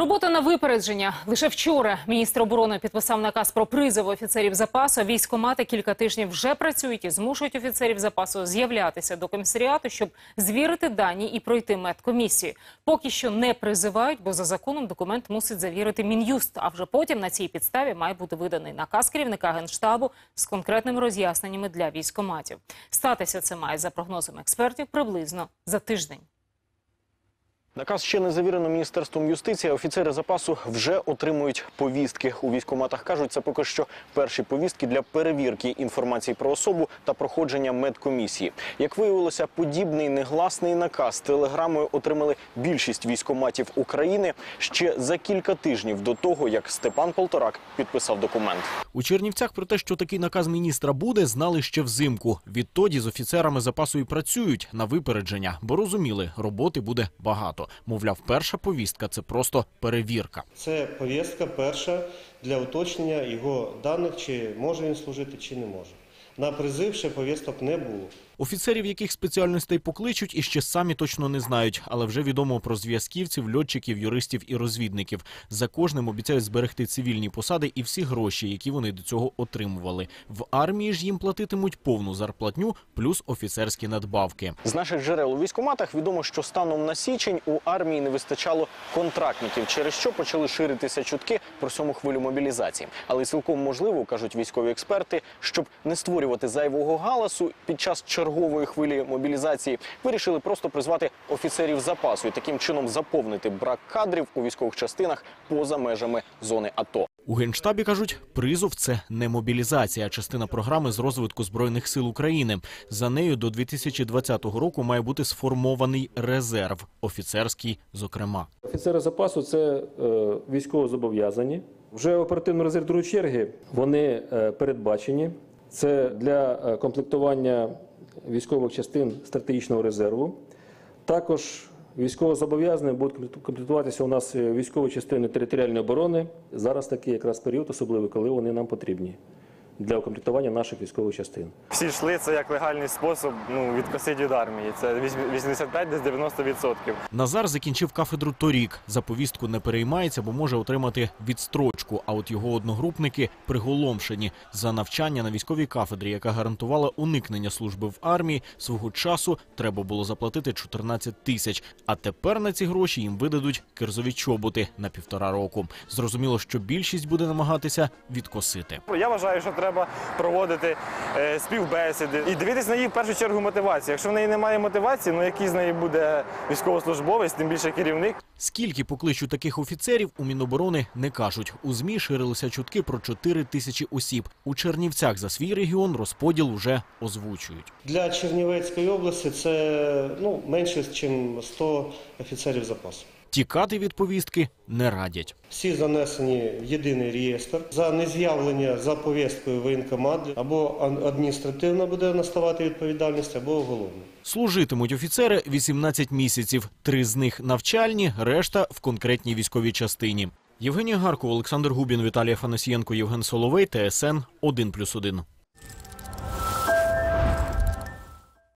Робота на випередження. Лише вчора міністр оборони підписав наказ про призов офіцерів запасу. Військомати кілька тижнів вже працюють і змушують офіцерів запасу з'являтися до комісаріату, щоб звірити дані і пройти медкомісію. Поки що не призивають, бо за законом документ мусить завірити мін'юст. А вже потім на цій підставі має бути виданий наказ керівника генштабу з конкретними роз'ясненнями для військоматів. Статися це має за прогнозами експертів приблизно за тиждень. Наказ ще не завірено міністерством юстиції. Офіцери запасу вже отримують повістки. У військкоматах кажуть, це поки що перші повістки для перевірки інформації про особу та проходження медкомісії. Як виявилося, подібний негласний наказ телеграмою отримали більшість військкоматів України ще за кілька тижнів до того, як Степан Полторак підписав документ. У Чернівцях про те, що такий наказ міністра буде, знали ще взимку. Відтоді з офіцерами запасу і працюють на випередження, бо розуміли, роботи буде багато. Мовляв, перша повістка це просто перевірка. Це повістка перша для уточнення його даних, чи може він служити, чи не може. На призив ще повісток не було. Офіцерів, яких спеціальностей покличуть, іще самі точно не знають, але вже відомо про зв'язківців, льотчиків, юристів і розвідників. За кожним обіцяють зберегти цивільні посади і всі гроші, які вони до цього отримували. В армії ж їм платитимуть повну зарплатню плюс офіцерські надбавки. З наших джерел у військкоматах відомо, що станом на січень у армії не вистачало контрактників, через що почали ширитися чутки про сьому хвилю мобілізації. Але цілком можливо, кажуть військові експерти, щоб не створювати зайвого галасу під час чергової хвилі мобілізації, вирішили просто призвати офіцерів запасу і таким чином заповнити брак кадрів у військових частинах поза межами зони АТО. У генштабі кажуть, призов це не мобілізація, а частина програми з розвитку збройних сил України. За нею до 2020 року має бути сформований резерв, офіцерський, зокрема. Офіцери запасу це е, військово зобов'язані. Вже оперативно резерв другої черги вони е, передбачені. Це для е, комплектування військових частин стратегічного резерву. Також військово зобов'язані будуть комплектуватися у нас е, військові частини територіальної оборони. Зараз такий якраз період, особливий, коли вони нам потрібні для укомплектування наших військових частин. Всі йшли це як легальний спосіб ну, відкосити від армії. Це 85 десь 90%. Назар закінчив кафедру торік. За повістку не переймається, бо може отримати відстрочку. А от його одногрупники приголомшені за навчання на військовій кафедрі, яка гарантувала уникнення служби в армії. Свого часу треба було заплатити 14 тисяч. А тепер на ці гроші їм видадуть кирзові чоботи на півтора року. Зрозуміло, що більшість буде намагатися відкосити. Я вважаю, що треба проводити е, співбесіди і дивитись на її в першу чергу мотивацію. Якщо в неї немає мотивації, ну який з неї буде військовослужбовець, тим більше керівник. Скільки покличуть таких офіцерів у Міноборони не кажуть. У змі ширилися чутки про 4 тисячі осіб. У Чернівцях за свій регіон розподіл вже озвучують. Для Чернівецької області це ну, менше, ніж 100 офіцерів запасу. Тікати від повістки не радять. Всі занесені в єдиний реєстр. За нез'явлення за повісткою воєнкомат або ад- адміністративна буде наставати відповідальність, або уголовна. Служитимуть офіцери 18 місяців. Три з них навчальні, решта в конкретній військовій частині. Євгенія Гаркова, Олександр Губін, Віталій Афанасієнко, Євген Соловей, ТСН 1+,1.